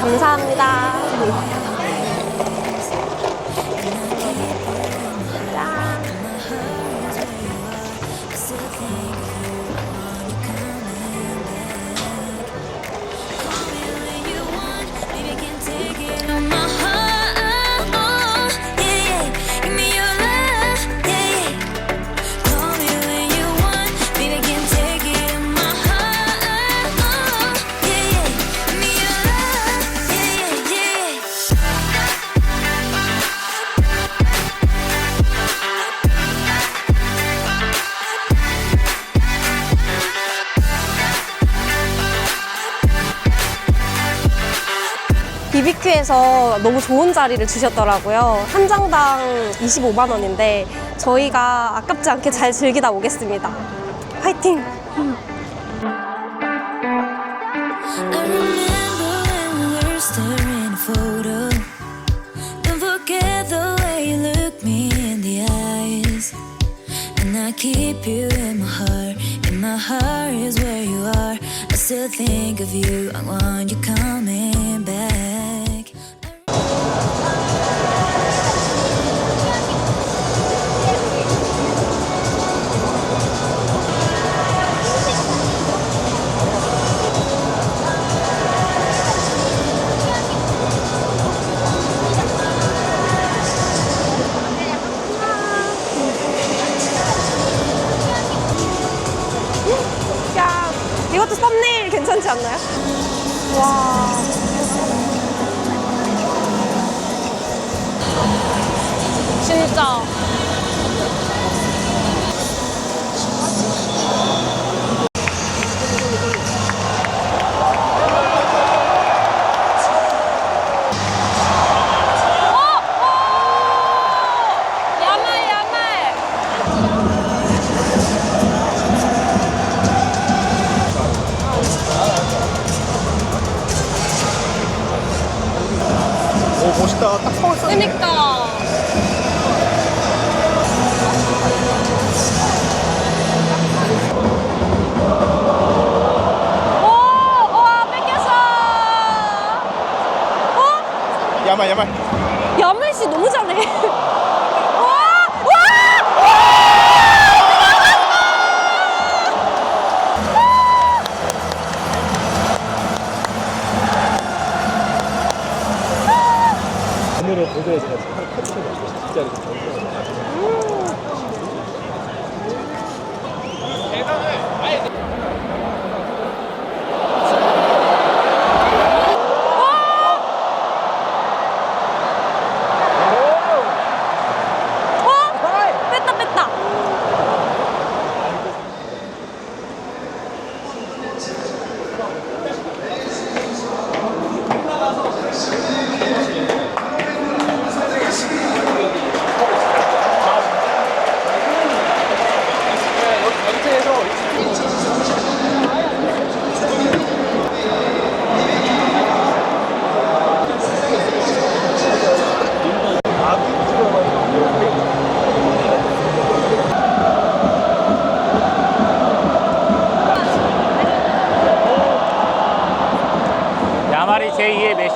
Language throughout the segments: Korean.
감사합니다. BBQ에서 너무 좋은 자리를 주셨더라고요. 한 장당 25만 원인데 저희가 아깝지 않게 잘 즐기다 오겠습니다. 화이팅! I still think of you. I want you coming 괜찮지 않나요? 와. 진짜. 멋있다. 딱 서울 써. 그니까. 오! 와, 뺏겼어! 어? 야말 야말. 야물 씨 너무 잘해. 야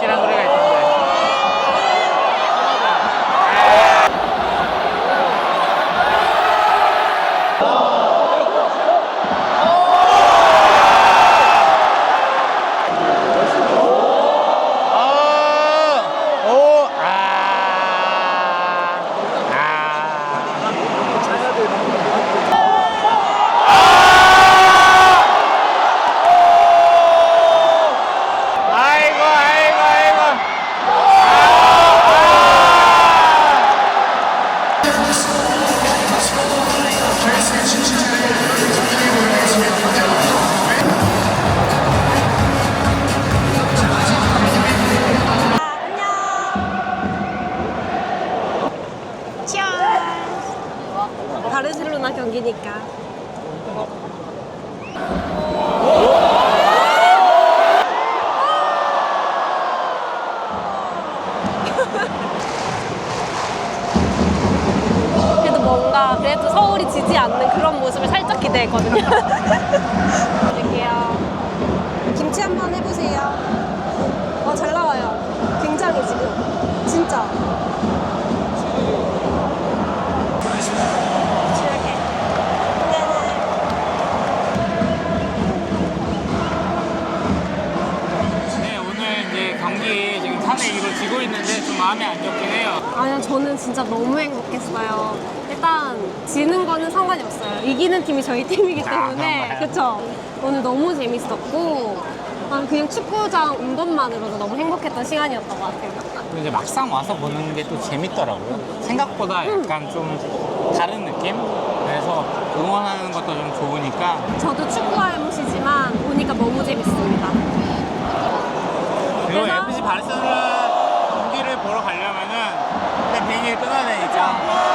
서울이 지지 않는 그런 모습을 살짝 기대했거든요. 드릴게요. 김치 한번 해보세요. 어, 아, 잘 나와요. 굉장히 지금. 진짜. 네, 오늘 이제 경기 지금 3회 2로 지고 있는데 좀 마음이 안 좋긴 해요. 아니요, 저는 진짜 너무 행복했어요. 일단, 지는 거는 상관이 없어요. 이기는 팀이 저희 팀이기 아, 때문에. 그쵸? 오늘 너무 재밌었고, 아, 그냥 축구장 온 것만으로도 너무 행복했던 시간이었던 것 같아요. 이제 막상 와서 보는 게 또 재밌더라고요. 생각보다 약간 좀 다른 느낌? 그래서 응원하는 것도 좀 좋으니까 저도 축구 알못이지만 보니까 너무 재밌습니다. 그리고 그래서- FC 바르셀로나 경기를 보러 가려면은 일단 비행기를 끊어야 되니까